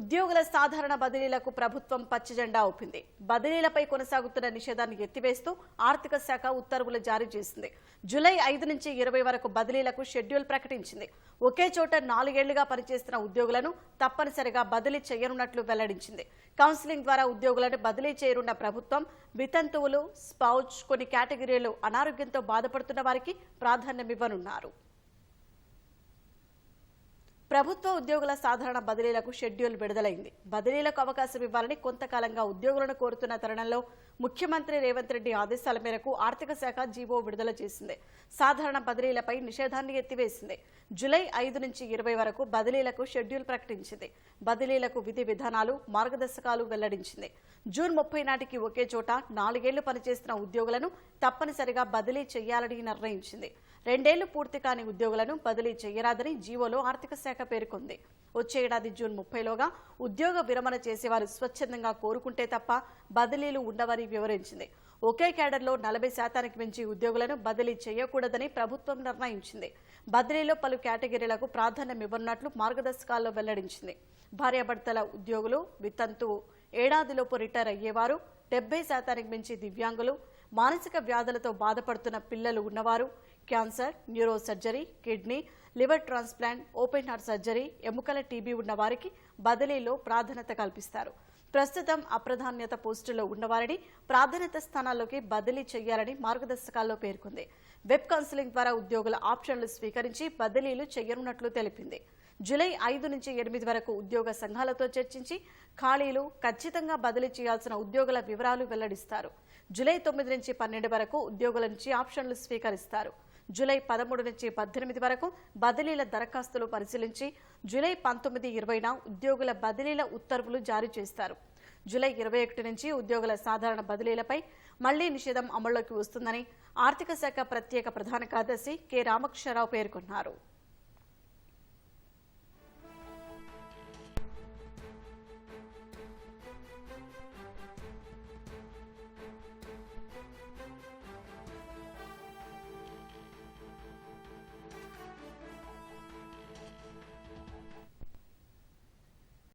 ఉద్యోగుల సాధారణ బదిలీలకు ప్రభుత్వం పచ్చజెండా ఊపింది. బదిలీలపై కొనసాగుతున్న నిషేధాన్ని ఎత్తివేస్తూ ఆర్థిక శాఖ ఉత్తర్వులు జారీ చేసింది. జూలై ఐదు నుంచి ఇరవై వరకు బదిలీలకు షెడ్యూల్ ప్రకటించింది. ఒకే చోట నాలుగేళ్ళుగా పనిచేస్తున్న ఉద్యోగులను తప్పనిసరిగా బదిలీ చేయనున్నట్లు వెల్లడించింది. కౌన్సిలింగ్ ద్వారా ఉద్యోగులను బదిలీ చేయనున్న ప్రభుత్వం వితంతువులు స్పౌచ్ కొన్ని కేటగిరీలు అనారోగ్యంతో బాధపడుతున్న వారికి ప్రాధాన్యమివ్వనున్నారు. ప్రభుత్వ ఉద్యోగుల సాధారణ బదిలీలకు షెడ్యూల్ విడుదలైంది. బదిలీలకు అవకాశం ఇవ్వాలని కొంతకాలంగా ఉద్యోగులను కోరుతున్న తరుణంలో ముఖ్యమంత్రి రేవంత్ రెడ్డి ఆదేశాల మేరకు ఆర్థిక శాఖ జీవో విడుదల చేసింది. సాధారణ బదిలీలపై నిషేధాన్ని ఎత్తివేసింది. జులై ఐదు నుంచి ఇరవై వరకు బదిలీలకు షెడ్యూల్ ప్రకటించింది. బదిలీలకు విధి విధానాలు మార్గదర్శకాలు వెల్లడించింది. జూన్ ముప్పై నాటికి ఒకే చోట నాలుగేళ్ళు పనిచేస్తున్న ఉద్యోగులను తప్పనిసరిగా బదిలీ చేయాలని నిర్ణయించింది. రెండేళ్ళు పూర్తి కాని ఉద్యోగులను బదిలీ చేయరాదని జీవోలో ఆర్థిక శాఖ పేర్కొంది. వచ్చే ఏడాది జూన్ ముప్పైలోగా ఉద్యోగ విరమణ చేసేవారు స్వచ్ఛందంగా కోరుకుంటే తప్ప బదిలీలు ఉండవని వివరించింది. ఒకే కేడర్లో నలభై శాతానికి మించి ఉద్యోగులను బదిలీ చేయకూడదని ప్రభుత్వం నిర్ణయించింది. బదిలీలో పలు కేటగిరీలకు ప్రాధాన్యం ఇవ్వనున్నట్లు మార్గదర్శకాల్లో వెల్లడించింది. భార్యాభర్తల ఉద్యోగులు వితంతు ఏడాదిలోపు రిటైర్ అయ్యేవారు డెబ్బై శాతానికి మించి దివ్యాంగులు మానసిక వ్యాధులతో బాధపడుతున్న పిల్లలు ఉన్నవారు cancer neuro surgery kidney liver transplant open heart surgery ఎముకల టీబీ ఉన్న వారికి బదిలీలో ప్రాధాన్యత కల్పిస్తారు. ప్రస్తుతం అప్రధాన్యత పోస్టుల్లో ఉన్నవారిని ప్రాధాన్యత స్థానాల్లోకి బదిలీ చేయాలని మార్గదర్శకాల్లో పేర్కొంది. వెబ్ కౌన్సిలింగ్ ద్వారా ఉద్యోగుల ఆప్షన్లు స్వీకరించి బదిలీలు చేయనున్నట్లు తెలిపింది. జూలై ఐదు నుంచి ఎనిమిది వరకు ఉద్యోగ సంఘాలతో చర్చించి ఖాళీలు ఖచ్చితంగా బదిలీ చేయాల్సిన ఉద్యోగుల వివరాలు వెల్లడిస్తారు. జూలై తొమ్మిది నుంచి పన్నెండు వరకు ఉద్యోగుల నుంచి ఆప్షన్లు స్వీకరిస్తారు. జూలై పదమూడు నుంచి పద్దెనిమిది వరకు బదిలీల దరఖాస్తులు పరిశీలించి జూలై పంతొమ్మిది ఇరవైన ఉద్యోగుల బదిలీల ఉత్తర్వులు జారీ చేస్తారు. జూలై ఇరవై ఒకటి నుంచి ఉద్యోగుల సాధారణ బదిలీలపై మళ్ళీ నిషేధం అమల్లోకి వస్తుందని ఆర్థిక శాఖ ప్రత్యేక ప్రధాన కార్యదర్శి కె రామకృష్ణారావు పేర్కొన్నారు.